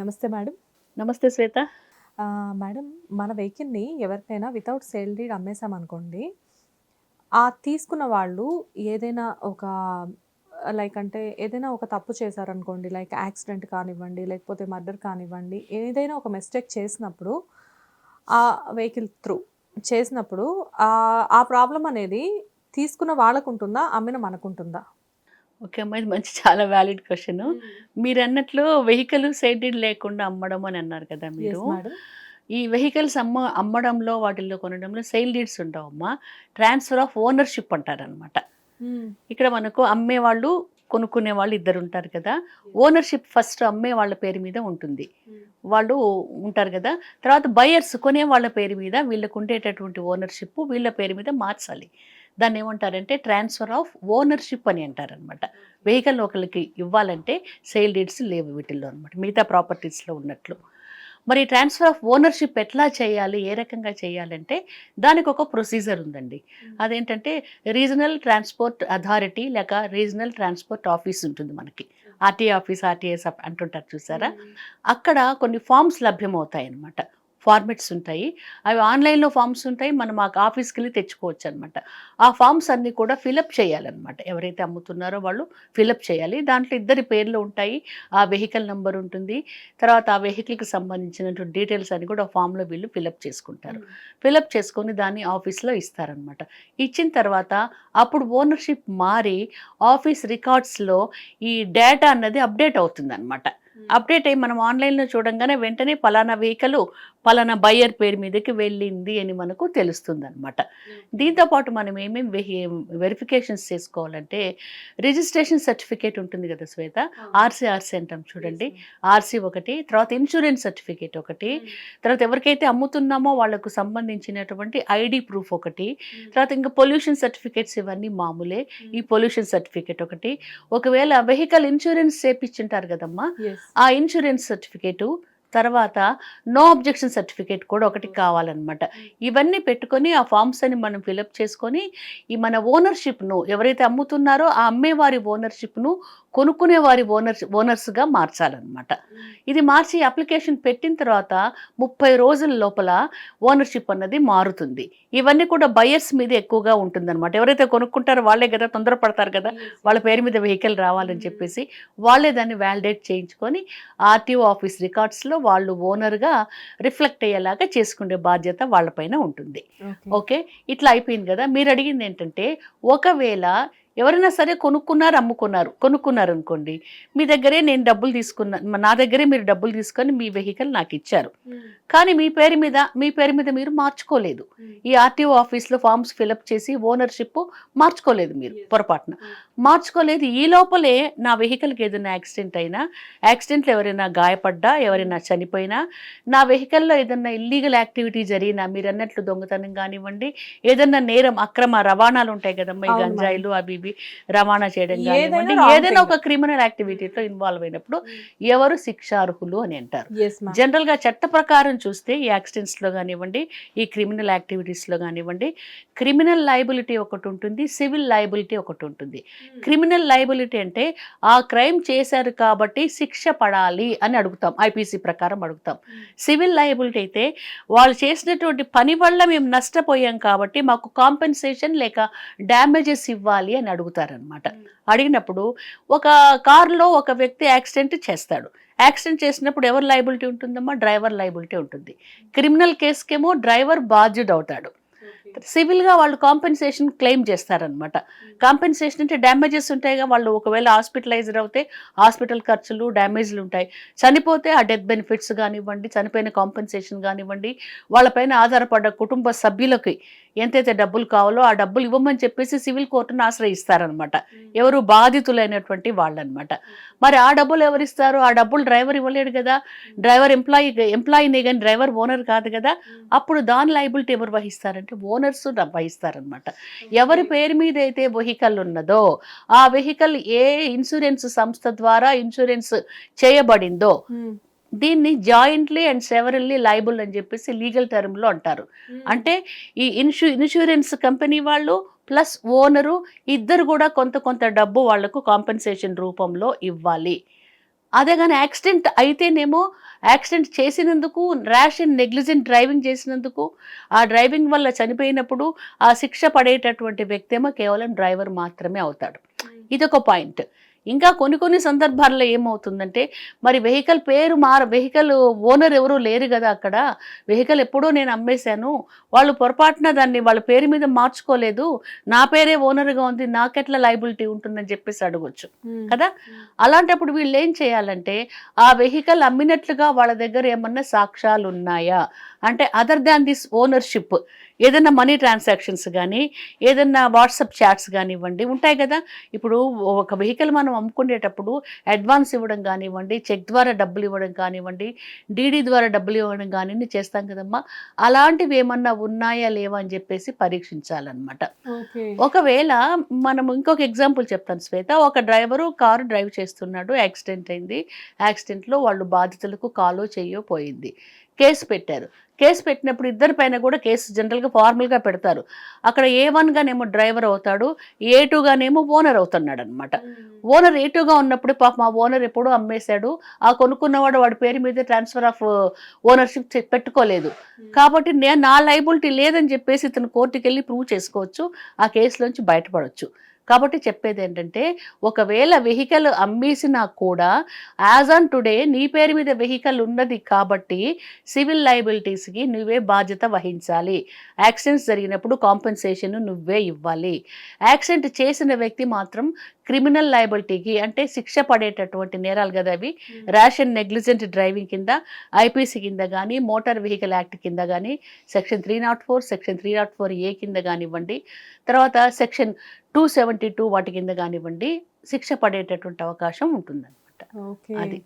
నమస్తే మేడం. నమస్తే శ్వేత. మేడం మన వెహికల్ని ఎవరికైనా వితౌట్ సేల్ డీడ్ అమ్మేసామనుకోండి ఆ తీసుకున్న వాళ్ళు ఏదైనా ఒక లైక్ అంటే ఏదైనా ఒక తప్పు చేశారనుకోండి లైక్ యాక్సిడెంట్ కానివ్వండి లేకపోతే మర్డర్ కానివ్వండి ఏదైనా ఒక మిస్టేక్ చేసినప్పుడు ఆ వెహికల్ త్రూ చేసినప్పుడు ఆ ఆ ప్రాబ్లం అనేది తీసుకున్న వాళ్ళకు ఉంటుందా అమ్మిన మనకుంటుందా? ఓకే అమ్మా ఇది మంచి చాలా వ్యాలిడ్ క్వశ్చన్. మీరు అన్నట్లు వెహికల్ సైడెడ్ లేకుండా అమ్మడం అని అన్నారు కదా మీరు. ఈ వెహికల్స్ అమ్మ అమ్మడంలో వాటిల్లో కొనడంలో సేల్ డీడ్స్ ఉండవమ్మా. ట్రాన్స్ఫర్ ఆఫ్ ఓనర్షిప్ అంటారనమాట ఇక్కడ మనకు అమ్మే వాళ్ళు కొనుక్కునే వాళ్ళు ఇద్దరు ఉంటారు కదా ఓనర్షిప్ ఫస్ట్ అమ్మే వాళ్ళ పేరు మీద ఉంటుంది. వాళ్ళు ఉంటారు కదా. తర్వాత బయర్స్ కొనే వాళ్ళ పేరు మీద వీళ్ళకు ఉండేటటువంటి ఓనర్షిప్ వీళ్ళ పేరు మీద మార్చాలి. దాన్ని ఏమంటారంటే ట్రాన్స్ఫర్ ఆఫ్ ఓనర్షిప్ అని అంటారనమాట వెహికల్ ఒకరికి ఇవ్వాలంటే సేల్ డీడ్స్ లేవు వీటిల్లో అనమాట మిగతా ప్రాపర్టీస్లో ఉన్నట్లు. మరి ట్రాన్స్ఫర్ ఆఫ్ ఓనర్షిప్ ఎట్లా చేయాలి ఏ రకంగా చేయాలంటే దానికి ఒక ప్రొసీజర్ ఉందండి. అదేంటంటే రీజనల్ ట్రాన్స్పోర్ట్ అథారిటీ లేక రీజనల్ ట్రాన్స్పోర్ట్ ఆఫీస్ ఉంటుంది మనకి. ఆర్టీఏ ఆఫీస్ ఆర్టీఎస్ అంటుంటారు చూసారా? అక్కడ కొన్ని ఫామ్స్ లభ్యమవుతాయి అన్నమాట ఫార్మెట్స్ ఉంటాయి. అవి ఆన్లైన్లో ఫామ్స్ ఉంటాయి. మనం ఆ ఆఫీస్కి వెళ్ళి తెచ్చుకోవచ్చు అనమాట ఆ ఫామ్స్ అన్నీ కూడా ఫిలప్ చేయాలన్నమాట. ఎవరైతే అమ్ముతున్నారో వాళ్ళు ఫిలప్ చేయాలి. దాంట్లో ఇద్దరి పేర్లు ఉంటాయి. ఆ వెహికల్ నెంబర్ ఉంటుంది. తర్వాత ఆ వెహికల్కి సంబంధించినటువంటి డీటెయిల్స్ అని కూడా ఆ ఫామ్లో వీళ్ళు ఫిలప్ చేసుకుంటారు. ఫిలప్ చేసుకొని దాన్ని ఆఫీస్లో ఇస్తారనమాట ఇచ్చిన తర్వాత అప్పుడు ఓనర్షిప్ మారి ఆఫీస్ రికార్డ్స్లో ఈ డేటా అన్నది అప్డేట్ అవుతుంది అనమాట అప్డేట్ అయ్యి మనం ఆన్లైన్లో చూడంగానే వెంటనే పలానా వెహికల్ పలానా బయ్యర్ పేరు మీదకి వెళ్ళింది అని మనకు తెలుస్తుంది అనమాట దీంతోపాటు మనం ఏమేమి వెరిఫికేషన్స్ చేసుకోవాలంటే రిజిస్ట్రేషన్ సర్టిఫికేట్ ఉంటుంది కదా శ్వేత? ఆర్సీ ఆర్సీ అంటాం చూడండి. ఆర్సీ ఒకటి తర్వాత ఇన్సూరెన్స్ సర్టిఫికేట్ ఒకటి తర్వాత ఎవరికైతే అమ్ముతున్నామో వాళ్ళకు సంబంధించినటువంటి ఐడి ప్రూఫ్ ఒకటి తర్వాత ఇంకా పొల్యూషన్ సర్టిఫికేట్స్ ఇవన్నీ మామూలే. ఈ పొల్యూషన్ సర్టిఫికేట్ ఒకటి. ఒకవేళ వెహికల్ ఇన్సూరెన్స్ చేపించుంటారు కదమ్మా? ఆ ఇన్సూరెన్స్ సర్టిఫికేటు తర్వాత నో అబ్జెక్షన్ సర్టిఫికేట్ కూడా ఒకటి కావాలన్నమాట. ఇవన్నీ పెట్టుకొని ఆ ఫామ్స్ అని మనం ఫిలప్ చేసుకొని ఈ మన ఓనర్షిప్ను ఎవరైతే అమ్ముతున్నారో ఆ అమ్మేవారి ఓనర్షిప్ను కొనుక్కునే వారి ఓనర్ ఓనర్స్గా మార్చాలన్నమాట. ఇది మార్చి అప్లికేషన్ పెట్టిన తర్వాత ముప్పై రోజుల లోపల ఓనర్షిప్ అన్నది మారుతుంది. ఇవన్నీ కూడా బయర్స్ మీద ఎక్కువగా ఉంటుందన్నమాట. ఎవరైతే కొనుక్కుంటారో వాళ్ళే కదా తొందరపడతారు కదా. వాళ్ళ పేరు మీద వెహికల్ రావాలని చెప్పేసి వాళ్ళే దాన్ని వ్యాలిడేట్ చేయించుకొని ఆర్టీఓ ఆఫీస్ రికార్డ్స్లో వాళ్ళు ఓనర్గా రిఫ్లెక్ట్ అయ్యేలాగా చేసుకునే బాధ్యత వాళ్ళపైన ఉంటుంది. ఓకే? ఇట్లా అయిపోయింది కదా. మీరు అడిగింది ఏంటంటే ఒకవేళ ఎవరైనా సరే కొనుక్కున్నారు అమ్ముకున్నారు. కొనుక్కున్నారు అనుకోండి మీ దగ్గరే నేను డబ్బులు తీసుకున్నా నా దగ్గరే మీరు డబ్బులు తీసుకొని మీ వెహికల్ నాకు ఇచ్చారు. కానీ మీ పేరు మీద మీ పేరు మీద మీరు మార్చుకోలేదు. ఈ ఆర్టీఓ ఆఫీస్లో ఫామ్స్ ఫిలప్ చేసి ఓనర్షిప్ మార్చుకోలేదు మీరు పొరపాటున. మార్చుకోలేదు. ఈ లోపలే నా వెహికల్కి ఏదైనా యాక్సిడెంట్ అయినా యాక్సిడెంట్లో ఎవరైనా గాయపడ్డా ఎవరైనా చనిపోయినా నా వెహికల్లో ఏదైనా ఇల్లీగల్ యాక్టివిటీ జరిగినా మీరు అన్నట్లు దొంగతనం కానివ్వండి ఏదైనా నేరం అక్రమ రవాణాలు ఉంటాయి కదమ్మా ఈ గంజాయిలు అవి ఇవి రవాణా చేయడం ఏదైనా కానివ్వండి ఏదైనా. ఒక క్రిమినల్ యాక్టివిటీతో ఇన్వాల్వ్ అయినప్పుడు ఎవరు శిక్షార్హులు అని అంటారు. జనరల్గా చట్ట ప్రకారం చూస్తే ఈ యాక్సిడెంట్స్లో కానివ్వండి ఈ క్రిమినల్ యాక్టివిటీస్లో కానివ్వండి క్రిమినల్ లైబిలిటీ ఒకటి ఉంటుంది సివిల్ లైబిలిటీ ఒకటి ఉంటుంది. క్రిమినల్ లైబిలిటీ అంటే ఆ క్రైమ్ చేశారు కాబట్టి శిక్ష పడాలి అని అడుగుతాం ఐపీసీ ప్రకారం అడుగుతాం. సివిల్ లైబిలిటీ అయితే వాళ్ళు చేసినటువంటి పని వల్ల మేము నష్టపోయాం కాబట్టి మాకు కాంపెన్సేషన్ లేక డ్యామేజెస్ ఇవ్వాలి అని అడుగుతారనమాట. అడిగినప్పుడు ఒక కారులో ఒక వ్యక్తి యాక్సిడెంట్ చేస్తాడు. యాక్సిడెంట్ చేసినప్పుడు ఎవరు లైబిలిటీ ఉంటుందమ్మా? డ్రైవర్ లైబిలిటీ ఉంటుంది. క్రిమినల్ కేసుకేమో డ్రైవర్ బాధ్యుడు అవుతాడు. సివిల్గా వాళ్ళు కాంపెన్సేషన్ క్లెయిమ్ చేస్తారనమాట. కాంపెన్సేషన్ అంటే డ్యామేజెస్ ఉంటాయిగా వాళ్ళు ఒకవేళ హాస్పిటలైజ్డ్ అవుతే హాస్పిటల్ ఖర్చులు డ్యామేజ్లు ఉంటాయి. చనిపోతే ఆ డెత్ బెనిఫిట్స్ కానివ్వండి చనిపోయిన కాంపెన్సేషన్ కానివ్వండి వాళ్ళపైన ఆధారపడ్డ కుటుంబ సభ్యులకి ఎంతైతే డబ్బులు కావాలో ఆ డబ్బులు ఇవ్వమని చెప్పేసి సివిల్ కోర్టును ఆశ్రయిస్తారనమాట. ఎవరు బాధితులైనటువంటి వాళ్ళనమాట. మరి ఆ డబ్బులు ఎవరు ఇస్తారు ఆ డబ్బులు డ్రైవర్ ఇవ్వలేడు కదా. డ్రైవర్ ఎంప్లాయీ ఎంప్లాయీనే కానీ డ్రైవర్ ఓనర్ కాదు కదా. అప్పుడు దాని లైబిలిటీ ఎవరు వహిస్తారంటే ఓనర్స్ వహిస్తారనమాట. ఎవరి పేరు మీద అయితే వెహికల్ ఉన్నదో ఆ వెహికల్ ఏ ఇన్సూరెన్స్ సంస్థ ద్వారా ఇన్సూరెన్స్ చేయబడిందో దీన్ని జాయింట్లీ అండ్ సెవరల్లీ లైబుల్ అని చెప్పేసి లీగల్ టర్మ్లో అంటారు. అంటే ఈ ఇన్సూ ఇన్సూరెన్స్ కంపెనీ వాళ్ళు ప్లస్ ఓనరు ఇద్దరు కూడా కొంత కొంత డబ్బు వాళ్ళకు కాంపెన్సేషన్ రూపంలో ఇవ్వాలి. అదే కానీ యాక్సిడెంట్ అయితేనేమో యాక్సిడెంట్ చేసినందుకు ర్యాష్ అండ్ నెగ్లిజెంట్ డ్రైవింగ్ చేసినందుకు ఆ డ్రైవింగ్ వల్ల చనిపోయినప్పుడు ఆ శిక్ష పడేటటువంటి వ్యక్తి ఏమో కేవలం డ్రైవర్ మాత్రమే అవుతాడు. ఇదొక పాయింట్. ఇంకా కొన్ని కొన్ని సందర్భాల్లో ఏమవుతుందంటే మరి వెహికల్ పేరు మార వెహికల్ ఓనర్ ఎవరు లేరు కదా అక్కడ. వెహికల్ ఎప్పుడో నేను అమ్మేశాను. వాళ్ళు పొరపాటున దాన్ని వాళ్ళ పేరు మీద మార్చుకోలేదు. నా పేరే ఓనర్గా ఉంది నాకెట్లా లైబిలిటీ ఉంటుందని చెప్పేసి అడగొచ్చు. కదా? అలాంటప్పుడు వీళ్ళు ఏం చేయాలంటే ఆ వెహికల్ అమ్మినట్లుగా వాళ్ళ దగ్గర ఏమన్నా సాక్ష్యాలు ఉన్నాయా అంటే అదర్ దాన్ దిస్ ఓనర్షిప్ ఏదైనా మనీ ట్రాన్సాక్షన్స్ కానీ ఏదైనా వాట్సాప్ చాట్స్ కానివ్వండి ఉంటాయి కదా. ఇప్పుడు ఒక వెహికల్ మనం అమ్ముకునేటప్పుడు అడ్వాన్స్ ఇవ్వడం కానివ్వండి చెక్ ద్వారా డబ్బులు ఇవ్వడం కానివ్వండి డీడీ ద్వారా డబ్బులు ఇవ్వడం కానీ చేస్తాం కదమ్మా. అలాంటివి ఏమన్నా ఉన్నాయా లేవా అని చెప్పేసి పరీక్షించాలన్నమాట. ఒకవేళ మనం ఇంకొక ఎగ్జాంపుల్ చెప్తాను శ్వేత. ఒక డ్రైవరు కారు డ్రైవ్ చేస్తున్నాడు యాక్సిడెంట్ అయింది. యాక్సిడెంట్లో వాళ్ళు బాధితులకు కాలో చెయ్యో పోయింది. కేసు పెట్టారు. కేసు పెట్టినప్పుడు ఇద్దరి పైన కూడా కేసు జనరల్గా ఫార్మల్గా పెడతారు. అక్కడ ఏ వన్గానేమో డ్రైవర్ అవుతాడు ఏ టూగానేమో ఓనర్ అవుతున్నాడు అనమాట ఓనర్ ఏ టూగా ఉన్నప్పుడు పాప మా ఓనర్ ఎప్పుడూ అమ్మేశాడు. ఆ కొనుక్కున్నవాడు వాడి పేరు మీద ట్రాన్స్ఫర్ ఆఫ్ ఓనర్షిప్ పెట్టుకోలేదు. కాబట్టి నేను నా లైబిలిటీ లేదని చెప్పేసి ఇతను కోర్టుకి వెళ్ళి ప్రూవ్ చేసుకోవచ్చు ఆ కేసులోంచి బయటపడవచ్చు కాబట్టి చెప్పేది ఏంటంటే ఒకవేళ వెహికల్ అమ్మేసినా కూడా యాజ్ ఆన్ టుడే నీ పేరు మీద వెహికల్ ఉన్నది కాబట్టి సివిల్ లైబిలిటీస్కి నువ్వే బాధ్యత వహించాలి. యాక్సిడెంట్స్ జరిగినప్పుడు కాంపెన్సేషన్ నువ్వే ఇవ్వాలి. యాక్సిడెంట్ చేసిన వ్యక్తి మాత్రం క్రిమినల్ లైబిలిటీకి అంటే శిక్ష పడేటటువంటి నేరాలు కదా అవి ర్యాష్ అండ్ నెగ్లిజెంట్ డ్రైవింగ్ కింద ఐపీసీ కింద కానీ మోటార్ వెహికల్ యాక్ట్ కింద కానీ section three nought four section three nought four A కింద కానివ్వండి తర్వాత సెక్షన్ టూ సెవెంటీ టూ వాటి కింద కానివ్వండి శిక్ష పడేటటువంటి అవకాశం ఉంటుందన్నమాట. అది.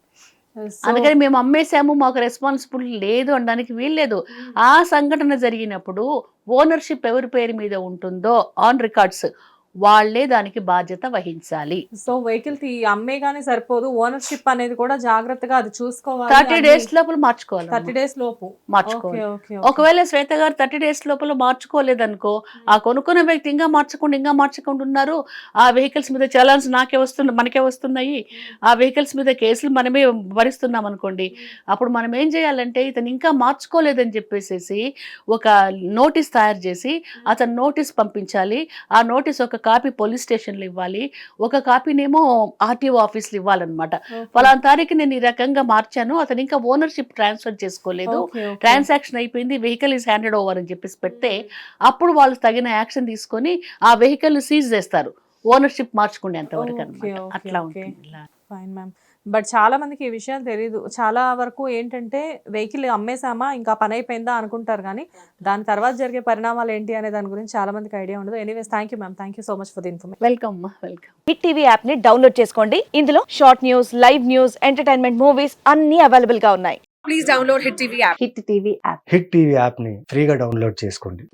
అందుకని మేము అమ్మేశాము మాకు రెస్పాన్సిబుల్ లేదు అనడానికి వీల్లేదు ఆ సంఘటన జరిగినప్పుడు ఓనర్షిప్ ఎవరి పేరు మీద ఉంటుందో ఆన్ రికార్డ్స్ వాళ్ళే దానికి బాధ్యత వహించాలి. సో వెహికల్ అమ్మే గానీ సరిపోదు. ఓనర్షిప్ అనేది కూడా జాగ్రత్తగా అది చూసుకోవాలి థర్టీ డేస్ లోపల మార్చుకోవాలి థర్టీ డేస్ లోపు. మార్చుకోవాలి. ఒకవేళ శ్వేత గారు థర్టీ డేస్ లోపల మార్చుకోలేదనుకో ఆ కొనుక్కున్న వ్యక్తి ఇంకా మార్చకుండా ఇంకా మార్చకుండా ఉన్నారు. ఆ వెహికల్స్ మీద చలాన్స్ నాకే వస్తున్నా మనకే వస్తున్నాయి. ఆ వెహికల్స్ మీద కేసులు మనమే భరిస్తున్నాం అనుకోండి. అప్పుడు మనం ఏం చేయాలంటే ఇతను ఇంకా మార్చుకోలేదని చెప్పేసేసి ఒక నోటీస్ తయారు చేసి అతను నోటీస్ పంపించాలి. ఆ నోటీస్ ఒక కాపీ పోలీస్ స్టేషన్లో ఇవ్వాలి ఒక కాపీనేమో ఆర్టీఓ ఆఫీస్లో ఇవ్వాలన్నమాట. పలానా తారీఖు నేను ఈ రకంగా మార్చాను అతను ఇంకా ఓనర్షిప్ ట్రాన్స్ఫర్ చేసుకోలేదు. ట్రాన్సాక్షన్ అయిపోయింది వెహికల్ ఈస్ హ్యాండెడ్ ఓవర్ అని చెప్పేసి పెడితే అప్పుడు వాళ్ళు తగిన యాక్షన్ తీసుకొని ఆ వెహికల్ సీజ్ చేస్తారు. ఓనర్షిప్ మార్చుకునేంత వరకు Okay, అనమాట అట్లా. ఉంటుంది. ఫైన్ మ్యామ్ బట్ చాలా మందికి ఈ విషయాలు తెలియదు చాలా వరకు ఏంటంటే వెహికల్ అమ్మేసామా ఇంకా పని అయిపోయిందా అనుకుంటారు కానీ దాని తర్వాత జరిగే పరిణామాలు ఏంటి అనే దాని గురించి చాలా మందికి ఐడియా ఉండదు. Anyways thank you ma'am thank you so much for the information welcome welcome hit TV యాప్ని డౌన్లోడ్ చేసుకోండి. ఇందులో short news live news entertainment movies అన్ని అవైలబుల్గా ఉన్నాయి. హిట్ టీవీ యాప్ని ఫ్రీగా డౌన్లోడ్ చేసుకోండి.